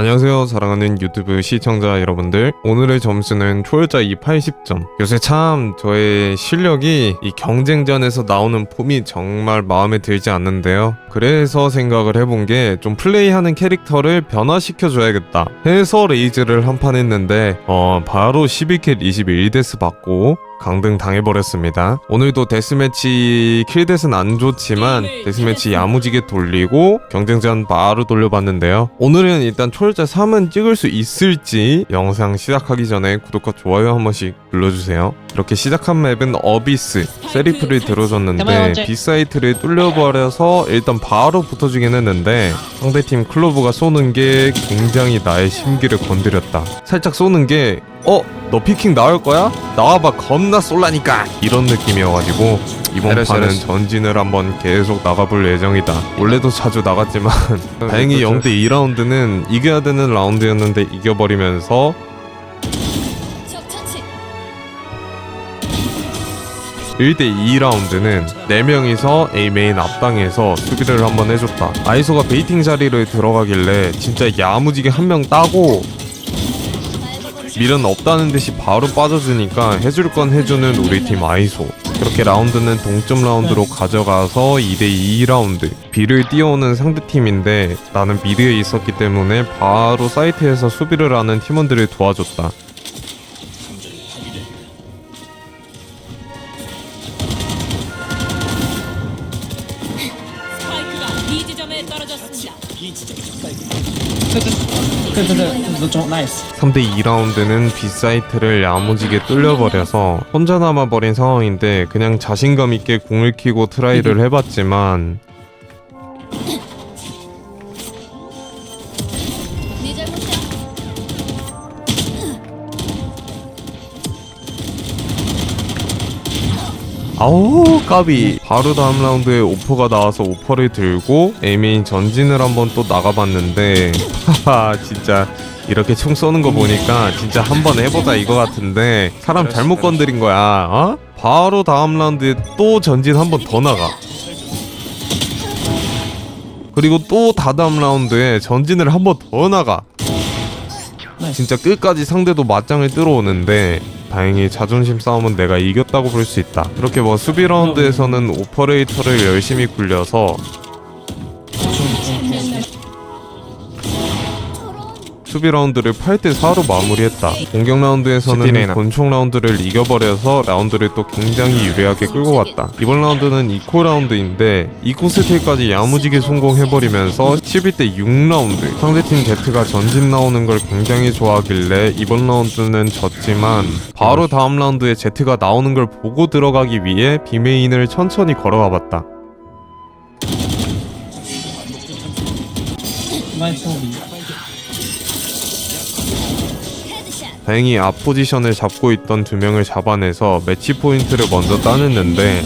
안녕하세요. 사랑하는 유튜브 시청자 여러분들. 오늘의 점수는 초월자 2 80점. 요새 참 저의 실력이 이 경쟁전에서 나오는 폼이 정말 마음에 들지 않는데요. 그래서 생각을 해본 게 좀 플레이하는 캐릭터를 변화시켜 줘야겠다 해서 레이즈를 한 판 했는데 어 바로 12킬 21데스 받고 강등 당해버렸습니다. 오늘도 데스매치 킬댓은 안 좋지만 데스매치 야무지게 돌리고 경쟁전 바로 돌려봤는데요. 오늘은 일단 초월자 3은 찍을 수 있을지 영상 시작하기 전에 구독과 좋아요 한 번씩 눌러주세요. 이렇게 시작한 맵은 어비스 세리프를 들어줬는데 B사이트를 뚫려버려서 일단 바로 붙어주긴 했는데 상대팀 클로브가 쏘는 게 굉장히 나의 심기를 건드렸다. 살짝 쏘는 게 어? 너 피킹 나올 거야? 나와봐 겁나 쏠라니까 이런 느낌이어가지고 이번 잘했어, 판은 잘했어. 전진을 한번 계속 나가볼 예정이다 원래도 자주 나갔지만 다행히 그렇죠. 0대 2라운드는 이겨야 되는 라운드였는데 이겨버리면서 1대 2라운드는 4명이서 A 메인 앞방에서 수비를 한번 해줬다. 아이소가 베이팅 자리를 들어가길래 진짜 야무지게 한 명 따고 밀은 없다는 듯이 바로 빠져주니까 해줄 건 해주는 우리 팀 아이소. 그렇게 라운드는 동점 라운드로 가져가서 2대 2라운드. B를 뛰어오는 상대팀인데 나는 미드에 있었기 때문에 바로 사이트에서 수비를 하는 팀원들을 도와줬다. 지점에 떨어졌습니다. 좀 나이스 3대 2라운드는 B사이트를 야무지게 뚫려버려서 혼자 남아버린 상황인데 그냥 자신감 있게 공을 키고 트라이를 해봤지만 아우 까비. 바로 다음 라운드에 오퍼가 나와서 오퍼를 들고 에이메인 전진을 한번 또 나가봤는데 하하 진짜 이렇게 총 쏘는 거 보니까 진짜 한번 해보자 이거 같은데 사람 잘못 건드린 거야 어? 바로 다음 라운드에 또 전진 한번 더 나가. 그리고 또 다다음 라운드에 전진을 한번 더 나가. 진짜 끝까지 상대도 맞짱을 뜨러오는데 다행히 자존심 싸움은 내가 이겼다고 볼 수 있다. 그렇게 뭐 수비 라운드에서는 오퍼레이터를 열심히 굴려서 수비 라운드를 8대 4로 마무리했다. 공격 라운드에서는. 권총 라운드를 이겨버려서 라운드를 또 굉장히 유리하게 끌고 갔다. 이번 라운드는 이코 라운드인데 이코 스틸까지 야무지게 성공해버리면서 11대 6라운드. 상대팀 제트가 전진 나오는 걸 굉장히 좋아하길래 이번 라운드는 졌지만 바로 다음 라운드에 제트가 나오는 걸 보고 들어가기 위해 비메인을 천천히 걸어가 봤다. 다행히 앞 포지션을 잡고 있던 두 명을 잡아내서 매치 포인트를 먼저 따냈는데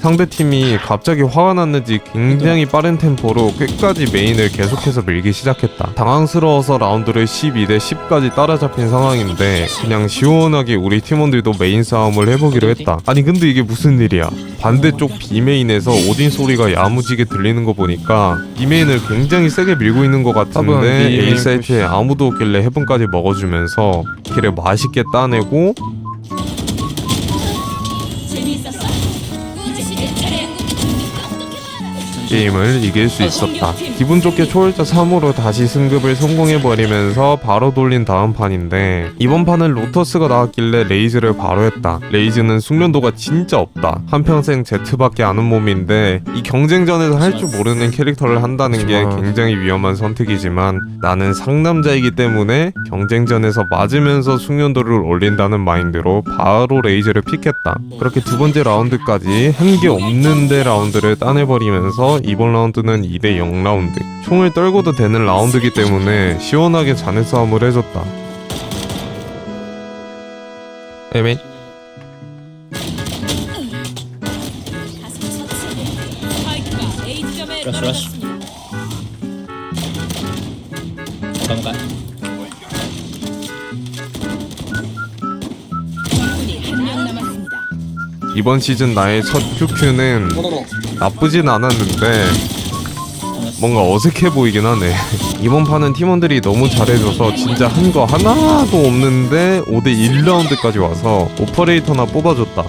상대팀이 갑자기 화가 났는지 굉장히 빠른 템포로 끝까지 메인을 계속해서 밀기 시작했다. 당황스러워서 라운드를 12대 10까지 따라잡힌 상황인데 그냥 시원하게 우리 팀원들도 메인 싸움을 해보기로 했다. 아니 근데 이게 무슨 일이야? 반대쪽 B메인에서 오딘 소리가 야무지게 들리는 거 보니까 B메인을 굉장히 세게 밀고 있는 것 같은데 B A 사이트에 아무도 없길래 해븐까지 먹어주면서 킬을 맛있게 따내고 게임을 이길 수 있었다. 기분 좋게 초월자 3으로 다시 승급을 성공해버리면서 바로 돌린 다음 판인데 이번 판은 로터스가 나왔길래 레이즈를 바로 했다. 레이즈는 숙련도가 진짜 없다. 한평생 제트밖에 아는 몸인데 이 경쟁전에서 할 줄 모르는 캐릭터를 한다는 게. 굉장히 위험한 선택이지만 나는 상남자이기 때문에 경쟁전에서 맞으면서 숙련도를 올린다는 마인드로 바로 레이즈를 픽했다. 그렇게 두 번째 라운드까지 한 게 없는데 라운드를 따내버리면서 이번 라운드는 2대 0 라운드. 총을 떨고도 되는 라운드이기 때문에 시원하게 잔해 싸움을 해줬다. 에메 러쉬, 러쉬. 이번 시즌 나의 첫 QQ는 나쁘진 않았는데 뭔가 어색해 보이긴 하네. 이번 판은 팀원들이 너무 잘해줘서 진짜 한 거 하나도 없는데 5대 1라운드까지 와서 오퍼레이터나 뽑아줬다.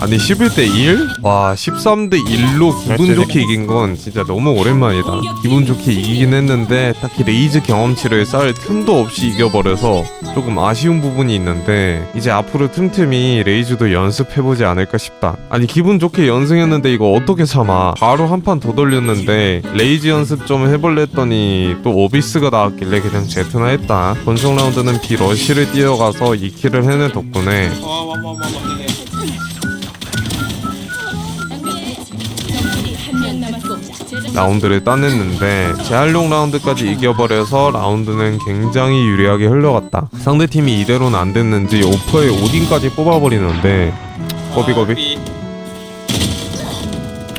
아니 11대 1? 와 13대 1로 기분 좋게 이긴 건 진짜 너무 오랜만이다. 기분 좋게 이기긴 했는데 딱히 레이즈 경험치를 쌓을 틈도 없이 이겨버려서 조금 아쉬운 부분이 있는데 이제 앞으로 틈틈이 레이즈도 연습해보지 않을까 싶다. 아니 기분 좋게 연승했는데 이거 어떻게 참아? 바로 한 판 더 돌렸는데 레이즈 연습 좀 해볼래 했더니 또 오비스가 나왔길래 그냥 제트나 했다. 본성 라운드는 B 러쉬를 뛰어가서 2킬을 해낸 덕분에 라운드를 따냈는데 재활용 라운드까지 이겨버려서 라운드는 굉장히 유리하게 흘러갔다. 상대팀이 이대로는 안 됐는지 오퍼에 오딘까지 뽑아버리는데 거비거비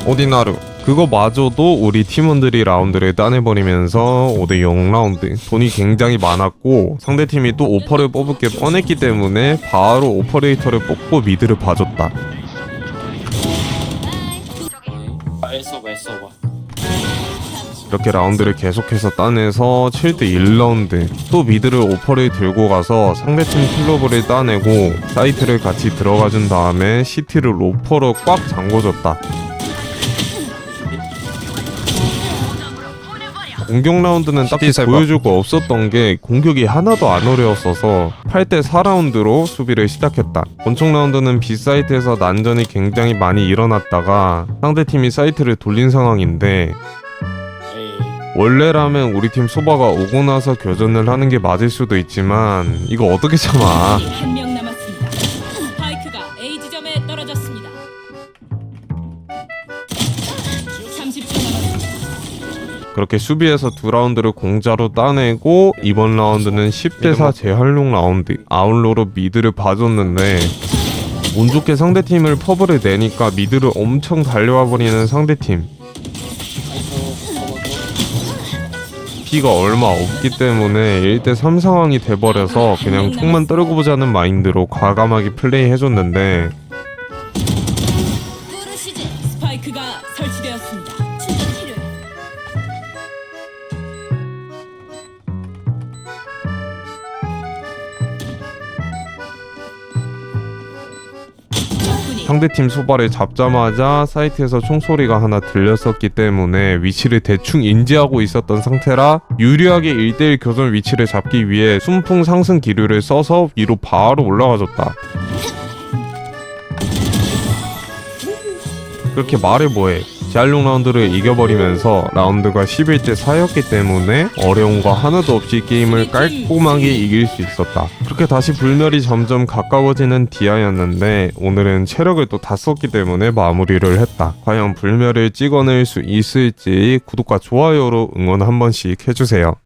오딘하루 그거 마저도 우리 팀원들이 라운드를 따내버리면서 5대0 라운드 돈이 굉장히 많았고 상대팀이 또 오퍼를 뽑을 게 뻔했기 때문에 바로 오퍼레이터를 뽑고 미드를 봐줬다 에서버 에서버. 이렇게 라운드를 계속해서 따내서 7대 1라운드 또 미드를 오퍼를 들고 가서 상대팀 클로브를 따내고 사이트를 같이 들어가준 다음에 시티를 로퍼로 꽉 잠궈줬다 공격 라운드는 딱히 보여줄 거 없었던 게 공격이 하나도 안 어려웠어서 8대 4라운드로 수비를 시작했다. 권총 라운드는 B 사이트에서 난전이 굉장히 많이 일어났다가 상대팀이 사이트를 돌린 상황인데. 원래라면 우리 팀 소바가 오고 나서 교전을 하는 게 맞을 수도 있지만 이거 어떻게 참아 한 명 남았습니다. 스파이크가 A 지점에 떨어졌습니다. 30초 남았습니다. 그렇게 수비에서 두 라운드를 공짜로 따내고 이번 라운드는 10대4 재활용 라운드 아웃로로 미드를 봐줬는데 운 좋게 상대팀을 퍼블을 내니까 미드를 엄청 달려와 버리는 상대팀 피가 얼마 없기 때문에 1대3 상황이 돼버려서 그냥 총만 떨고 보자는 마인드로 과감하게 플레이 해줬는데 상대팀 소바를 잡자마자 사이트에서 총소리가 하나 들렸었기 때문에 위치를 대충 인지하고 있었던 상태라 유리하게 1대1 교전 위치를 잡기 위해 순풍 상승 기류를 써서 위로 바로 올라가줬다. 그렇게 말해 뭐해. 제알롱 라운드를 이겨버리면서 라운드가 11대 4였기 때문에 어려운 거 하나도 없이 게임을 깔끔하게 이길 수 있었다. 그렇게 다시 불멸이 점점 가까워지는 디아였는데 오늘은 체력을 또 다 썼기 때문에 마무리를 했다. 과연 불멸을 찍어낼 수 있을지 구독과 좋아요로 응원 한 번씩 해주세요.